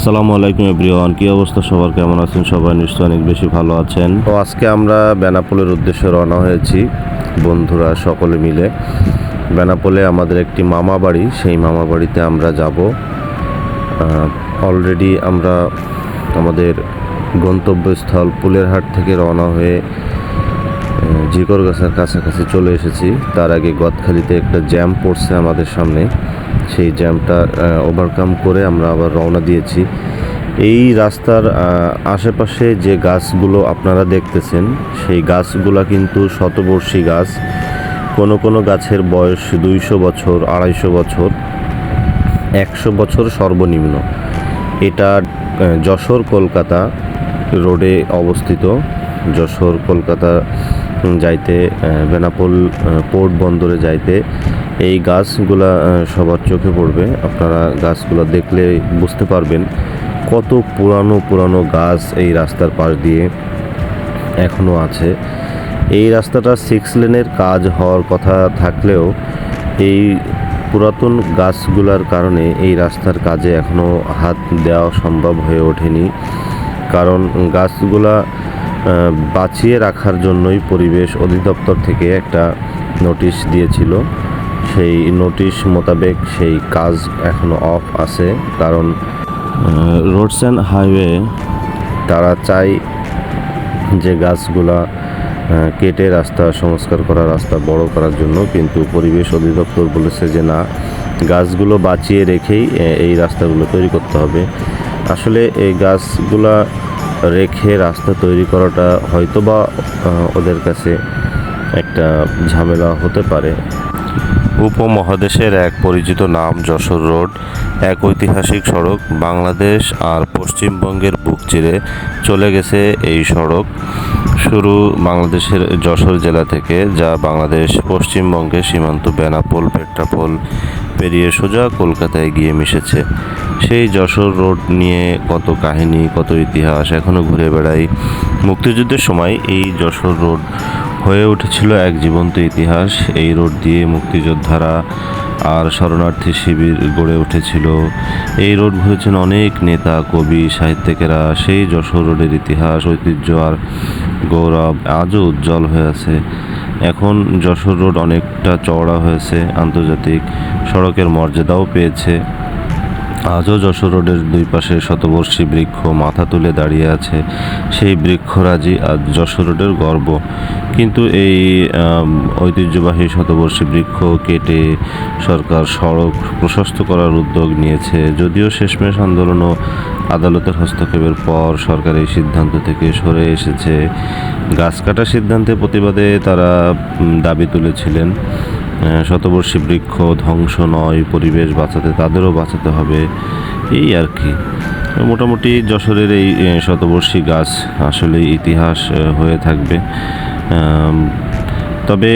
আসসালামু আলাইকুম এভরিওয়ান, কি অবস্থা সবার? কেমন আছেন সবাই? নিশ্চয়ই অনেক বেশি ভালো আছেন। তো আজকে আমরা বেনাপোলের উদ্দেশ্যে রওনা হয়েছি, বন্ধুরা সকলে মিলে। বেনাপোলে আমাদের একটি মামা বাড়ি, সেই মামা বাড়িতে আমরা যাব। অলরেডি আমরা আমাদের গন্তব্যস্থল পুলেরহাট থেকে রওনা হয়ে জিকর গাছের কাছাকাছি চলে এসেছি। তার আগে গদখালিতে একটা জ্যাম পড়ছে আমাদের সামনে। সেই জ্যামটা ওভারকাম করে আমরা আবার রওনা দিয়েছি। এই রাস্তার আশেপাশে যে গাছগুলো আপনারা দেখতেছেন, সেই গাছগুলা কিন্তু শতবর্ষী গাছ। কোনো কোনো গাছের বয়স দুইশো বছর, আড়াইশো বছর, একশো বছর সর্বনিম্ন। এটা যশোর কলকাতা রোডে অবস্থিত। যশোর কলকাতা যাইতে বেনাপোল পোর্ট বন্দরে যাইতে এই গাছগুলা সবার চোখে পড়বে। আপনারা গাছগুলো দেখলে বুঝতে পারবেন কত পুরানো পুরানো গাছ এই রাস্তার পাশ দিয়ে এখনও আছে। এই রাস্তাটা সিক্স লেনের কাজ হওয়ার কথা থাকলেও এই পুরাতন গাছগুলার কারণে এই রাস্তার কাজে এখনও হাত দেওয়া সম্ভব হয়ে ওঠেনি। কারণ গাছগুলা বাঁচিয়ে রাখার জন্যই পরিবেশ অধিদপ্তর থেকে একটা নোটিশ দিয়েছিল। সেই নোটিশ মোতাবেক সেই কাজ এখনও অফ আছে। কারণ রোডস অ্যান্ড হাইওয়ে তারা চায় যে গাছগুলা কেটে রাস্তা সংস্কার করা, রাস্তা বড় করার জন্য। কিন্তু পরিবেশ অধিদপ্তর বলেছে যে না, গাছগুলো বাঁচিয়ে রেখেই এই রাস্তাগুলো তৈরি করতে হবে। আসলে এই গাছগুলা রেখে রাস্তা তৈরি করাটা হয়তোবা ওদের কাছে একটা ঝামেলা হতে পারে। উপমহাদেশের এক পরিচিত নাম যশোর রোড। এক ঐতিহাসিক সড়ক বাংলাদেশ আর পশ্চিমবঙ্গের বুক চিরে চলে গেছে এই সড়ক। শুরু বাংলাদেশের যশোর জেলা থেকে, যা বাংলাদেশ পশ্চিমবঙ্গের সীমান্ত বেনাপোল, পেট্রাপোল পেরিয়ে সোজা কলকাতায় গিয়ে মিশেছে। সেই যশোর রোড নিয়ে কত কাহিনী, কত ইতিহাস এখনও ঘুরে বেড়াই। মুক্তিযুদ্ধের সময় এই যশোর রোড হয়ে উঠেছিল এক জীবন্ত ইতিহাস। এই রোড দিয়ে মুক্তিযোদ্ধারা আর শরণার্থী শিবির গড়ে উঠেছিল। এই রোড ঘুরেছেন অনেক নেতা, কবি, সাহিত্যিকেরা। সেই যশোর রোডের ইতিহাস, ঐতিহ্য আর গৌরব আজও উজ্জ্বল হয়ে আছে। এখন যশোর রোড অনেকটা চওড়া হয়েছে, আন্তর্জাতিক সড়কের মর্যাদাও পেয়েছে। আজও যশোর রোডের দুই পাশে শতবর্ষী বৃক্ষ মাথা তুলে দাঁড়িয়ে আছে। সেই বৃক্ষরাজি আজ যশোর রোডের গর্ব। কিন্তু এই ঐতিহ্যবাহী শতবর্ষী বৃক্ষ কেটে সরকার সড়ক প্রশস্ত করার উদ্যোগ নিয়েছে। যদিও শেষমেশ আন্দোলন ও আদালতের হস্তক্ষেপের পর সরকার এই সিদ্ধান্ত থেকে সরে এসেছে। গাছ কাটার সিদ্ধান্তে প্রতিবাদে তারা দাবি তুলেছিলেন। শতবর্ষী বৃক্ষ ধ্বংস নয়, পরিবেশ বাঁচাতে তাদেরও বাঁচাতে হবে, এই আর কি। মোটামুটি যশোরের এই শতবর্ষী গাছ আসলে ইতিহাস হয়ে থাকবে। তবে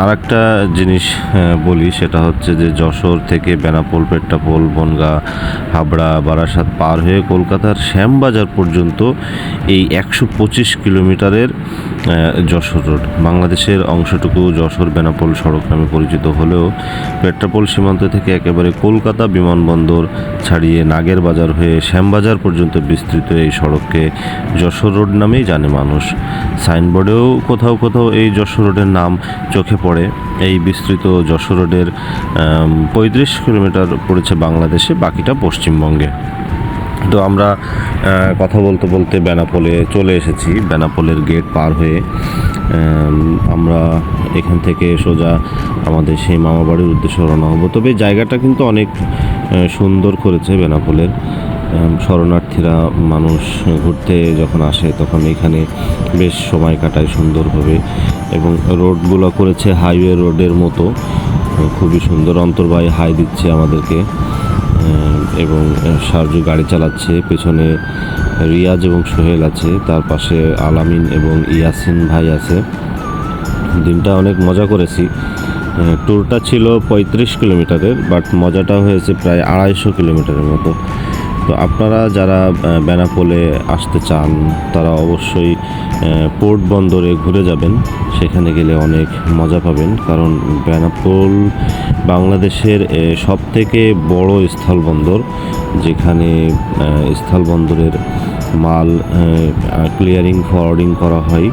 আর একটা জিনিস বলি, সেটা হচ্ছে যে যশোর থেকে বেনাপোল পেট্টাপোল বনগা, হাবড়া, বারাসাত পার হয়ে কলকাতার শ্যামবাজার পর্যন্ত এই একশো পঁচিশ কিলোমিটারের যশোর রোড। বাংলাদেশের অংশটুকু যশোর বেনাপোল সড়ক নামে পরিচিত হলেও পেট্রাপোল সীমান্ত থেকে একেবারে কলকাতা বিমানবন্দর ছাড়িয়ে নাগের বাজার হয়ে শ্যামবাজার পর্যন্ত বিস্তৃত এই সড়ককে যশোর রোড নামেই জানে মানুষ। সাইনবোর্ডেও কোথাও কোথাও এই যশোর রোডের নাম চোখে পড়ে। এই বিস্তৃত যশোর রোডের পঁয়ত্রিশ কিলোমিটার পড়েছে বাংলাদেশে, বাকিটা পশ্চিমবঙ্গে। তো আমরা কথা বলতে বলতে বেনাপোলে চলে এসেছি। বেনাপোলের গেট পার হয়ে আমরা এখান থেকে সোজা আমাদের সেই মামা বাড়ির উদ্দেশ্যে রওনা হব। তবে জায়গাটা কিন্তু অনেক সুন্দর করেছে বেনাপোলের। শরণার্থীরা মানুষ ঘুরতে যখন আসে, তখন এখানে বেশ সময় কাটায় সুন্দরভাবে। এবং রোডগুলো করেছে হাইওয়ে রোডের মতো। খুবই সুন্দর অন্তর্বাহী হাই দিচ্ছে আমাদেরকে। এবং সারজু গাড়ি চালাচ্ছে, পেছনে রিয়াজ এবং সোহেল আছে, তার পাশে আলামিন এবং ইয়াসিন ভাই আছে। দিনটা অনেক মজা করেছি। ট্যুরটা ছিল পঁয়ত্রিশ কিলোমিটারের বাট মজাটা হয়েছে প্রায় আড়াইশো কিলোমিটারের মতো। তো আপনারা যারা বেনাপোলে আসতে চান, তারা অবশ্যই পোর্ট বন্দরে ঘুরে যাবেন। সেখানে গেলে অনেক মজা পাবেন। কারণ বেনাপোল বাংলাদেশের সব থেকে বড় স্থলবন্দর, যেখানে স্থলবন্দরের মাল ক্লিয়ারিং ফরওয়ার্ডিং করা হয়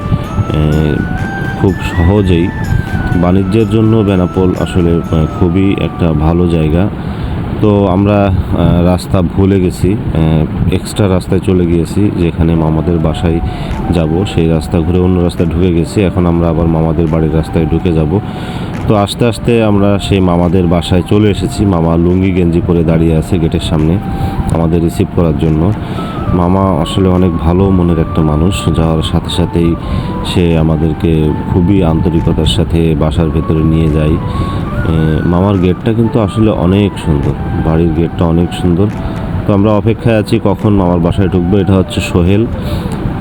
খুব সহজেই। বাণিজ্যের জন্য বেনাপোল আসলে খুবই একটা ভালো জায়গা। তো আমরা রাস্তা ভুলে গেছি এক্সট্রা রাস্তায় চলে গিয়েছি, যেখানে মামাদের বাসায় যাব। সেই রাস্তা ঘুরে অন্য রাস্তায় ঢুকে গেছি, এখন আমরা আবার মামাদের বাড়ির রাস্তায় ঢুকে যাব। তো আস্তে আস্তে আমরা সেই মামাদের বাসায় চলে এসেছি। মামা লুঙ্গি গেঞ্জি পরে দাঁড়িয়ে আছে গেটের সামনে, আমাদের রিসিভ করার জন্য। মামা আসলে অনেক ভালো মনের একটা মানুষ যাওয়ার সাথে সাথেই সে আমাদেরকে খুবই আন্তরিকতার সাথে বাসার ভেতরে নিয়ে যায়। মামার গেটটা কিন্তু আসলে অনেক সুন্দর, বাড়ির গেটটা অনেক সুন্দর। তো আমরা অপেক্ষায় আছি কখন মামার বাসায় ঢুকবো, এটা হচ্ছে সোহেল।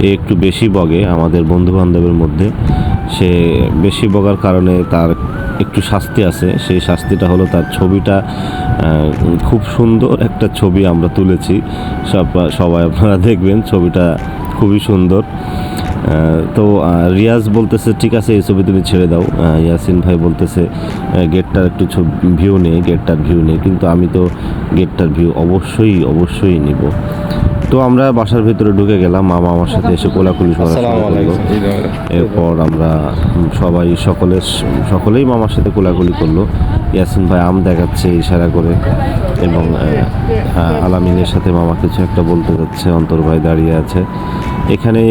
এ একটু বেশি বগে আমাদের বন্ধু বান্ধবের মধ্যে। সে বেশি বগার কারণে তার একটু শাস্তি আছে, সেই শাস্তিটা হলো তার ছবিটা খুব সুন্দর একটা ছবি আমরা তুলেছি। সব, সবাই আপনারা দেখবেন, ছবিটা খুবই সুন্দর। তো রিয়াজ বলতেছে ঠিক আছে এই ছবি তুমি ছেড়ে দাও। ইয়াসিন ভাই বলতেছে গেটটার একটু ভিউ নেই গেটটার ভিউ নেই। কিন্তু আমি তো গেটটার ভিউ অবশ্যই অবশ্যই নিব। তো আমরা বাসার ভিতরে ঢুকে গেলাম মামা আমার সাথে এসে কোলাকুলি করা শুরু করল। এরপর আমরা সবাই সকলের সকলেই মামার সাথে কোলাকুলি করল। ইয়াসিন ভাই আম দেখাচ্ছে ইশারা করে এবং আলামিনের সাথে মামা কিছু একটা বলতে যাচ্ছে। অন্তর ভাই দাঁড়িয়ে আছে। এখানে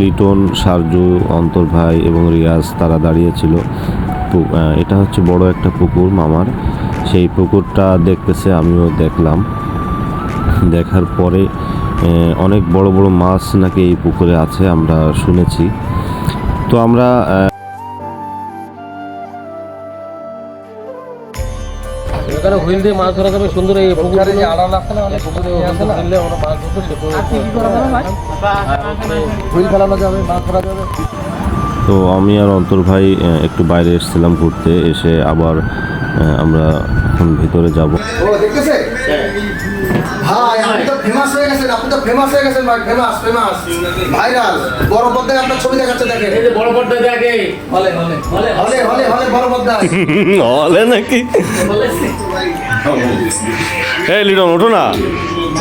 লিটন, সারজু, অন্তর ভাই এবং রিয়াজ তারা দাঁড়িয়েছিল। এটা হচ্ছে বড় একটা পুকুর মামার। সেই পুকুরটা দেখতেছে, আমিও দেখলাম। দেখার পরে অনেক বড় বড় মাছ নাকি এই পুকুরে আছে, আমরা শুনেছি। তো আমরা এখানে হুইল দিয়ে মাছ ধরা যাবে? সুন্দর এই পুকুর আড়াল আছে না অনেক পুকুরে দিলে আমরা মাছ সেটা হুইল ফেলানো যাবে মাছ ধরা যাবে। তো আমি আর অন্তর ভাই একটু বাইরে এসেছিলাম ঘুরতে এসে আবার আমরা এখন ভিতরে যাব। ও দেখতেছে? ভাই আমি তো ফেমাস হয়ে ফেমাস হয়ে গেছেন ভাই ফেমাস ফেমাস ভাইরাল বড় পর্দায় আপনার ছবি দেখাচ্ছে দেখেন। এই যে বড় পর্দায় দেখে হলে হলে হলে হলে হলে হলে বড় পর্দায়। হলে নাকি? এই লিটন ওঠো না।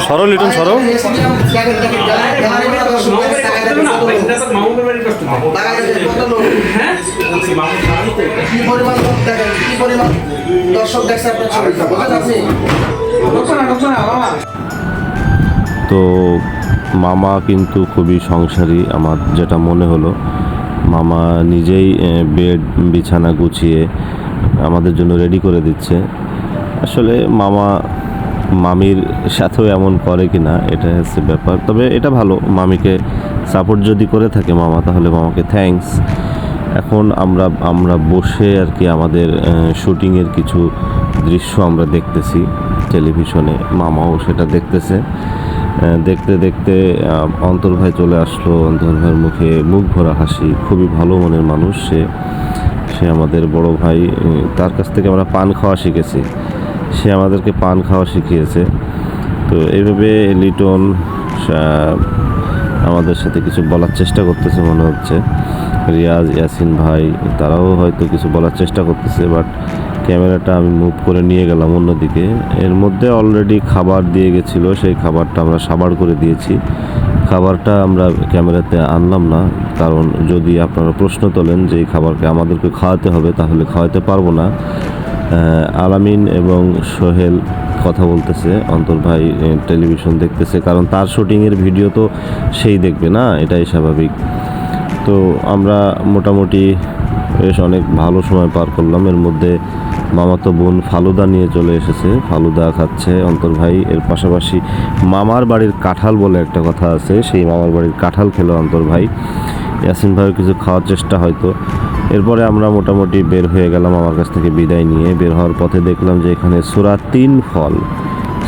সরো লিটন সরো। দর্শক দেখছে আপনার ছবিটা, বোঝা যাচ্ছে? তো মামা কিন্তু খুবই সংসারী, আমার যেটা মনে হলো। মামা নিজেই বেড, বিছানা গুছিয়ে আমাদের জন্য রেডি করে দিচ্ছে। আসলে মামা, মামির সাথেও এমন করে কি না এটা হচ্ছে ব্যাপার। তবে এটা ভালো, মামিকে সাপোর্ট যদি করে থাকে মামা, তাহলে মামাকে থ্যাঙ্কস এখন আমরা আমরা বসে আর কি আমাদের শুটিংয়ের কিছু দৃশ্য আমরা দেখতেছি টেলিভিশনে। মামাও সেটা দেখতেছে। দেখতে দেখতে আহ, অন্তর ভাই চলে আসলো। অন্তর ভাইয়ের মুখে মুখ ভরা হাসি। খুবই ভালো মনের মানুষ সে। সে আমাদের বড় ভাই তার কাছ থেকে আমরা পান খাওয়া শিখেছি। সে আমাদেরকে পান খাওয়া শিখিয়েছে। তো এইভাবে লিটন আমাদের সাথে কিছু বলার চেষ্টা করতেছে মনে হচ্ছে। রিয়াজ ইয়াসিন ভাই তারাও হয়তো কিছু বলার চেষ্টা করতেছে বাট ক্যামেরাটা আমি মুভ করে নিয়ে গেলাম অন্যদিকে। এর মধ্যে অলরেডি খাবার দিয়ে গেছিল, সেই খাবারটা আমরা সাবার করে দিয়েছি। খাবারটা আমরা ক্যামেরাতে আনলাম না, কারণ যদি আপনারা প্রশ্ন তোলেন যে এই খাবারকে আমাদেরকে খাওয়াতে হবে, তাহলে খাওয়াতে পারব না। আলামিন এবং সোহেল কথা বলতেছে, অন্তর ভাই টেলিভিশন দেখতেছে, কারণ তার শুটিংয়ের ভিডিও তো সেই দেখবে না, এটাই স্বাভাবিক। তো আমরা মোটামুটি বেশ অনেক ভালো সময় পার করলাম। এর মধ্যে মামাতো বোন ফালুদা নিয়ে চলে এসেছে। ফালুদা খাচ্ছে। অন্তর ভাই, এর পাশাপাশি মামার বাড়ির কাঁঠাল বলে একটা কথা আছে। সেই মামার বাড়ির কাঁঠাল খেলো অন্তর ভাই। ইয়াসিন ভাইয়ের কিছু খাওয়ার চেষ্টা হয়তো। এরপরে আমরা মোটামুটি বের হয়ে গেলাম আমার কাছ থেকে বিদায় নিয়ে। বের হওয়ার পথে দেখলাম যে এখানে সুরা তিন ফল।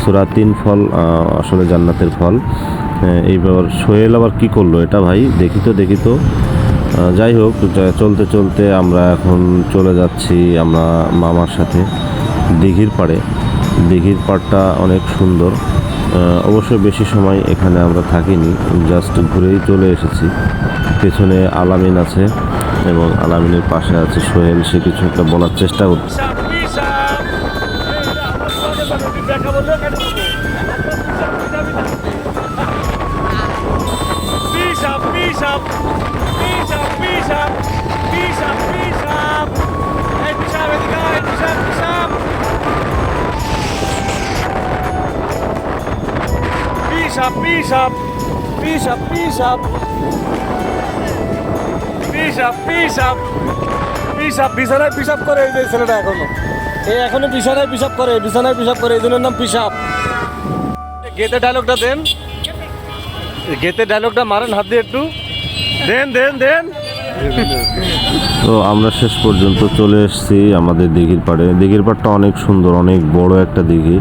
সুরা তিন ফল আসলে জান্নাতের ফল। এইবার সোহেল আবার কি করল এটা ভাই? দেখি তো দেখি তো। যাই হোক চলতে চলতে আমরা এখন চলে যাচ্ছি আমরা মামার সাথে দিঘির পাড়ে। দিঘির পাড়টা অনেক সুন্দর। অবশ্যই বেশি সময় এখানে আমরা থাকিনি, জাস্ট ঘুরেই চলে এসেছি। পেছনে আলামিন আছে এবং আলামিনের পাশে আছে সোহেল, সে কিছু একটা বলার চেষ্টা করছে। Bishop, Bishop, Bishop, Bishop. Bishop, Bishop. Bishop, বিছানায় পিসাব করে এই যে ছেলেটা এখনও। এই এখনও বিছানায় পিসাব করে বিছানায় পিসাব করে এই জন্য নাম পিসাব গেতে ডায়লগটা দেন। গেতে ডায়লগটা মারেন হাত দিয়ে একটু। দেন দেন দেন। তো আমরা শেষ পর্যন্ত চলে এসেছি আমাদের দিঘির পাড়ে। দিঘির পাড়টা অনেক সুন্দর অনেক বড় একটা দিঘি।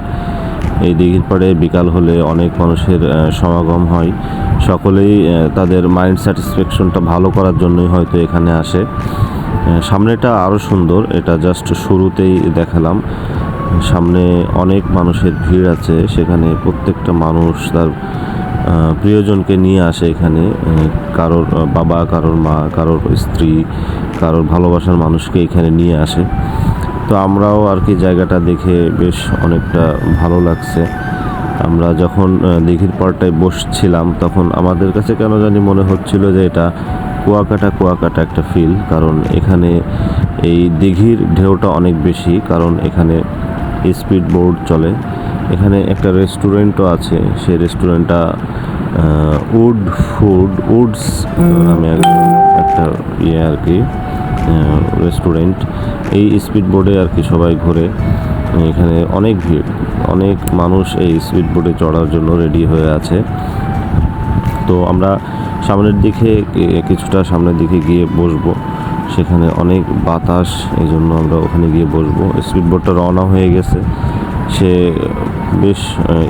এই দিঘির পাড়ে বিকাল হলে অনেক মানুষের সমাগম হয়। সকলেই তাদের মাইন্ড স্যাটিসফ্যাকশনটা ভালো করার জন্যই হয়তো এখানে আসে। সামনেটা আরও সুন্দর, এটা জাস্ট শুরুতেই দেখালাম। সামনে অনেক মানুষের ভিড় আছে, সেখানে প্রত্যেকটা মানুষ তার প্রিয়জনকে নিয়ে আসে এখানে। কারোর বাবা, কারোর মা, কারোর স্ত্রী, কারোর ভালোবাসার মানুষকে এখানে নিয়ে আসে। তো আমরাও আর কি জায়গাটা দেখে বেশ অনেকটা ভালো লাগছে। আমরা যখন দিঘির পাড়টায় বসছিলাম তখন আমাদের কাছে কেন জানি মনে হচ্ছিল যে এটা কুয়াকাটা কুয়াকাটা একটা ফিল কারণ এখানে এই দিঘির ঢেউটা অনেক বেশি কারণ এখানে স্পিড বোর্ড চলে। এখানে একটা রেস্টুরেন্টও আছে সেই রেস্টুরেন্টটা উড ফুড উডস নামে এক- একটা ইয়ে আর কি। রেস্টুরেন্ট এই স্পিড বোর্ডে আর কি সবাই ঘোরে। এখানে অনেক ভিড়, অনেক মানুষ এই স্পিড বোর্ডে চড়ার জন্য রেডি হয়ে আছে। তো আমরা সামনের দিকে কিছুটা সামনের দিকে গিয়ে বসবো। সেখানে অনেক বাতাস, এই জন্য আমরা ওখানে গিয়ে বসবো। স্পিড বোটটা রওনা হয়ে গেছে। সে বেশ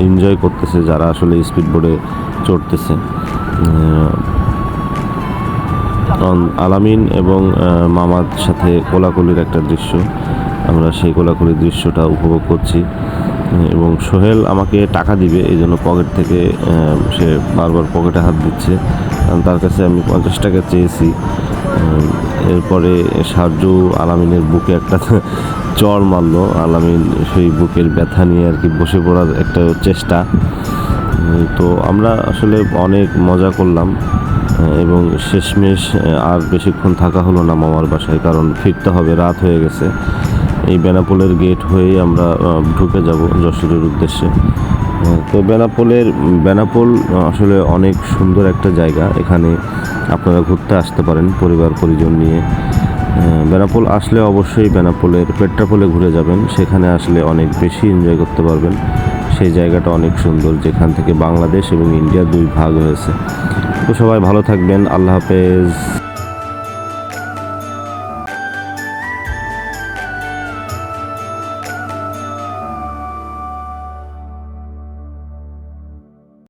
এনজয় করতেছে যারা আসলে স্পিড বোর্ডে চড়তেছে। আলামিন এবং মামার সাথে কোলাকুলির একটা দৃশ্য। আমরা সেই কোলাকুলির দৃশ্যটা উপভোগ করছি। এবং সোহেল আমাকে টাকা দিবে, এই জন্য পকেট থেকে সে বারবার পকেটে হাত দিচ্ছে। কারণ তার কাছে আমি পঞ্চাশ টাকা চেয়েছি। এরপরে সারজু আলামিনের বুকে একটা চর মারলো। আলামিন সেই বুকের ব্যথা নিয়ে আর কি বসে পড়ার একটা চেষ্টা। তো আমরা আসলে অনেক মজা করলাম এবং শেষমেশ আর বেশিক্ষণ থাকা হলো না মামার বাসায়, কারণ ফিরতে হবে, রাত হয়ে গেছে। এই বেনাপোলের গেট হয়েই আমরা ঢুকে যাব যশোরের উদ্দেশ্যে। তো বেনাপোলের, বেনাপোল আসলে অনেক সুন্দর একটা জায়গা। এখানে আপনারা ঘুরতে আসতে পারেন পরিবার পরিজন নিয়ে। বেনাপোল আসলে অবশ্যই বেনাপোলের পেট্রাপোলে ঘুরে যাবেন। সেখানে আসলে অনেক বেশি এনজয় করতে পারবেন। সেই জায়গাটা অনেক সুন্দর, যেখান থেকে বাংলাদেশ এবং ইন্ডিয়া দুই ভাগ হয়েছে। তো সবাই ভালো থাকবেন, আল্লাহ হাফেজ।